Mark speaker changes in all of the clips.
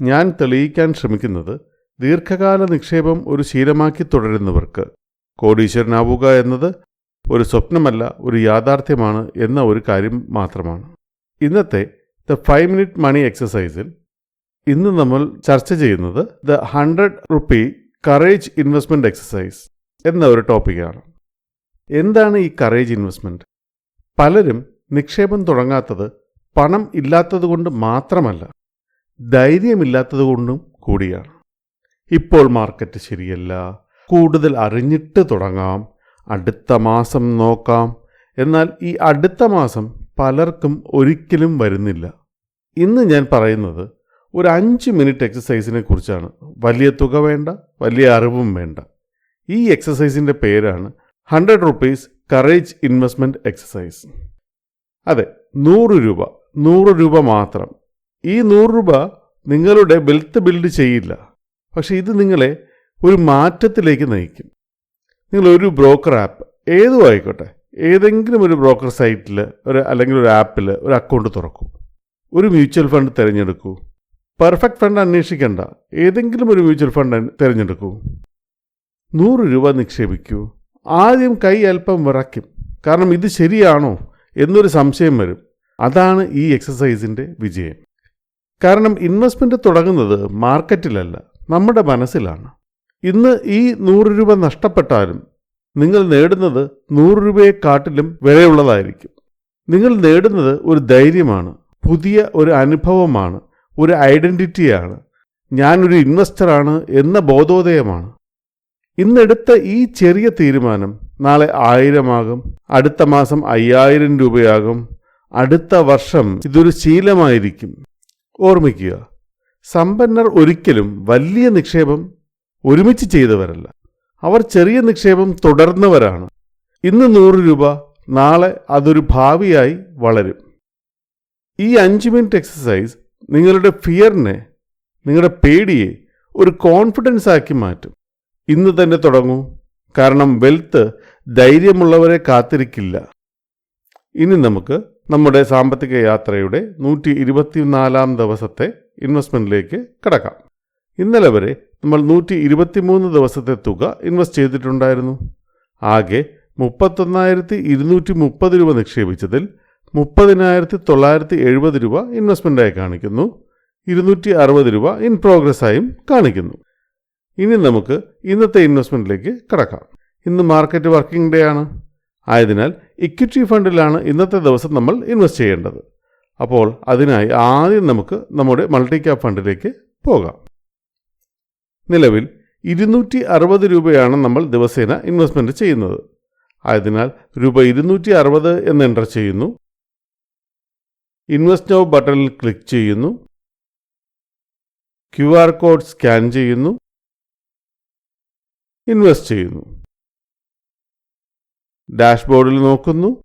Speaker 1: ഞാൻ തെളിയിക്കാൻ ശ്രമിക്കുന്നത് ദീർഘകാല നിക്ഷേപം ഒരു ശീലമാക്കി തുടരുന്നവർക്ക്. കോടീശ്വരനാവുക എന്നത് ഒരു സ്വപ്നമല്ല ഒരു യാഥാർത്ഥ്യമാണ് എന്ന ഒരു കാര്യം മാത്രമാണ്. ഇന്നത്തെ ദ ഫൈവ് മിനിറ്റ് മണി എക്സസൈസിൽ ഇന്ന് നമ്മൾ ചർച്ച ചെയ്യുന്നത് the hundred rupee courage investment exercise എന്ന ഒരു ടോപ്പിക്കാണ്. എന്താണ് ഈ കറേജ് ഇൻവെസ്റ്റ്മെന്റ് പലരും നിക്ഷേപം തുടങ്ങാത്തത് പണം ഇല്ലാത്തതുകൊണ്ട് മാത്രമല്ല ധൈര്യമില്ലാത്തതുകൊണ്ടും കൂടിയാണ്. ഇപ്പോൾ മാർക്കറ്റ് ശരിയല്ല. കൂടുതൽ അറിഞ്ഞിട്ട് തുടങ്ങാം. അടുത്ത മാസം നോക്കാം. എന്നാൽ ഈ അടുത്ത മാസം പലർക്കും ഒരിക്കലും വരുന്നില്ല. ഇന്ന് ഞാൻ പറയുന്നത് ഒരു അഞ്ച് മിനിറ്റ് എക്സസൈസിനെ കുറിച്ചാണ്. വലിയ തുക വേണ്ട വലിയ അറിവും വേണ്ട. ഈ എക്സസൈസിന്റെ പേരാണ് hundred rupees courage investment exercise അതെ നൂറ് രൂപ. നൂറ് രൂപ മാത്രം. ഈ നൂറ് രൂപ നിങ്ങളുടെ വെൽത്ത് ബിൽഡ് ചെയ്യില്ല. പക്ഷേ ഇത് നിങ്ങളെ ഒരു മാറ്റത്തിലേക്ക് നയിക്കും. നിങ്ങൾ ഒരു ബ്രോക്കർ ആപ്പ് ഏതും ആയിക്കോട്ടെ ഏതെങ്കിലും ഒരു ബ്രോക്കർ സൈറ്റിൽ ഒരു അല്ലെങ്കിൽ ഒരു ആപ്പിൽ ഒരു അക്കൗണ്ട് തുറക്കും. ഒരു മ്യൂച്വൽ ഫണ്ട് തിരഞ്ഞെടുക്കൂ. പെർഫെക്റ്റ് ഫണ്ട് അന്വേഷിക്കേണ്ട. ഏതെങ്കിലും ഒരു മ്യൂച്വൽ ഫണ്ട് തിരഞ്ഞെടുക്കൂ. നൂറ് രൂപ നിക്ഷേപിക്കൂ. ആദ്യം കൈ അല്പം വിറയ്ക്കും. കാരണം ഇത് ശരിയാണോ എന്നൊരു സംശയം വരും. അതാണ് ഈ എക്സസൈസിന്റെ വിജയം. കാരണം ഇൻവെസ്റ്റ്മെന്റ് തുടങ്ങുന്നത് മാർക്കറ്റിലല്ല നമ്മുടെ മനസ്സിലാണ്. ഇന്ന് ഈ നൂറ് രൂപ നഷ്ടപ്പെട്ടാലും നിങ്ങൾ നേടുന്നത് നൂറ് രൂപയെക്കാട്ടിലും വിലയുള്ളതായിരിക്കും. നിങ്ങൾ നേടുന്നത് ഒരു ധൈര്യമാണ് പുതിയ ഒരു അനുഭവമാണ് ഒരു ഐഡന്റിറ്റിയാണ് ഞാനൊരു ഇൻവെസ്റ്ററാണ് എന്ന ബോധോദയമാണ്. ഇന്നെടുത്ത ഈ ചെറിയ തീരുമാനം നാളെ ആയിരമാകും അടുത്ത മാസം അയ്യായിരം രൂപയാകും അടുത്ത വർഷം ഇതൊരു ശീലമായിരിക്കും. ഓർമ്മിക്കുക സമ്പന്നർ ഒരിക്കലും വലിയ നിക്ഷേപം ഒരുമിച്ച് ചെയ്തവരല്ല. അവർ ചെറിയ നിക്ഷേപം തുടർന്നവരാണ്. ഇന്ന് നൂറ് രൂപ നാളെ അതൊരു ഭാവിയായി വളരും. ഈ അഞ്ച് മിനിറ്റ് എക്സസൈസ് നിങ്ങളുടെ ഫിയറിനെ നിങ്ങളുടെ പേടിയെ ഒരു കോൺഫിഡൻസ് ആക്കി മാറ്റും. ഇന്ന് തന്നെ തുടങ്ങൂ. കാരണം വെൽത്ത് ധൈര്യമുള്ളവരെ കാത്തിരിക്കില്ല. ഇനി നമുക്ക് നമ്മുടെ സാമ്പത്തിക യാത്രയുടെ നൂറ്റി ഇരുപത്തിനാലാം ദിവസത്തെ ഇൻവെസ്റ്റ്മെന്റിലേക്ക് കടക്കാം. ഇന്നലെ വരെ നമ്മൾ നൂറ്റി ഇരുപത്തിമൂന്ന് ദിവസത്തെ തുക ഇൻവെസ്റ്റ് ചെയ്തിട്ടുണ്ടായിരുന്നു. ആകെ മുപ്പത്തൊന്നായിരത്തി ഇരുന്നൂറ്റി മുപ്പത് രൂപ നിക്ഷേപിച്ചതിൽ മുപ്പതിനായിരത്തി തൊള്ളായിരത്തി എഴുപത് രൂപ ഇൻവെസ്റ്റ്മെന്റായി കാണിക്കുന്നു. ഇരുന്നൂറ്റി അറുപത് രൂപ ഇൻ പ്രോഗ്രസ് ആയും കാണിക്കുന്നു. ഇനി നമുക്ക് ഇന്നത്തെ ഇൻവെസ്റ്റ്മെന്റിലേക്ക് കടക്കാം. ഇന്ന് മാർക്കറ്റ് വർക്കിംഗ് ഡേ ആണ്. ആയതിനാൽ ഇക്വിറ്റി ഫണ്ടിലാണ് ഇന്നത്തെ ദിവസം നമ്മൾ ഇൻവെസ്റ്റ് ചെയ്യേണ്ടത്. അപ്പോൾ അതിനായി ആദ്യം നമുക്ക് നമ്മുടെ മൾട്ടി ക്യാപ് ഫണ്ടിലേക്ക് പോകാം. നിലവിൽ ഇരുന്നൂറ്റി അറുപത് രൂപയാണ് നമ്മൾ ദിവസേന ഇൻവെസ്റ്റ്മെന്റ് ചെയ്യുന്നത്. ആയതിനാൽ രൂപ ഇരുന്നൂറ്റി അറുപത് എന്ന് എന്റർ ചെയ്യുന്നു. ഇൻവെസ്റ്റ് നോ ബട്ടണിൽ ക്ലിക്ക് ചെയ്യുന്നു. ക്യു ആർ കോഡ് സ്കാൻ ചെയ്യുന്നു. ഇൻവെസ്റ്റ് ചെയ്യുന്നു. ഡാഷ്ബോർഡിൽ നോക്കുന്നു.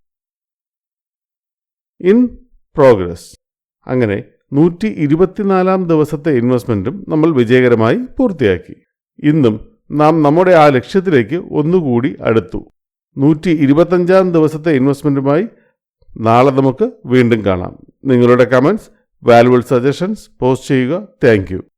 Speaker 1: In progress. അങ്ങനെ നൂറ്റി ഇരുപത്തിനാലാം ദിവസത്തെ ഇൻവെസ്റ്റ്മെന്റും നമ്മൾ വിജയകരമായി പൂർത്തിയാക്കി. ഇന്നും നാം നമ്മുടെ ആ ലക്ഷ്യത്തിലേക്ക് ഒന്നുകൂടി അടുത്തു. നൂറ്റി ഇരുപത്തഞ്ചാം ദിവസത്തെ ഇൻവെസ്റ്റ്മെന്റുമായി നാളെ നമുക്ക് വീണ്ടും കാണാം. നിങ്ങളുടെ കമൻസ് വാല്യുബിൾ സജഷൻസ് പോസ്റ്റ് ചെയ്യുക. താങ്ക്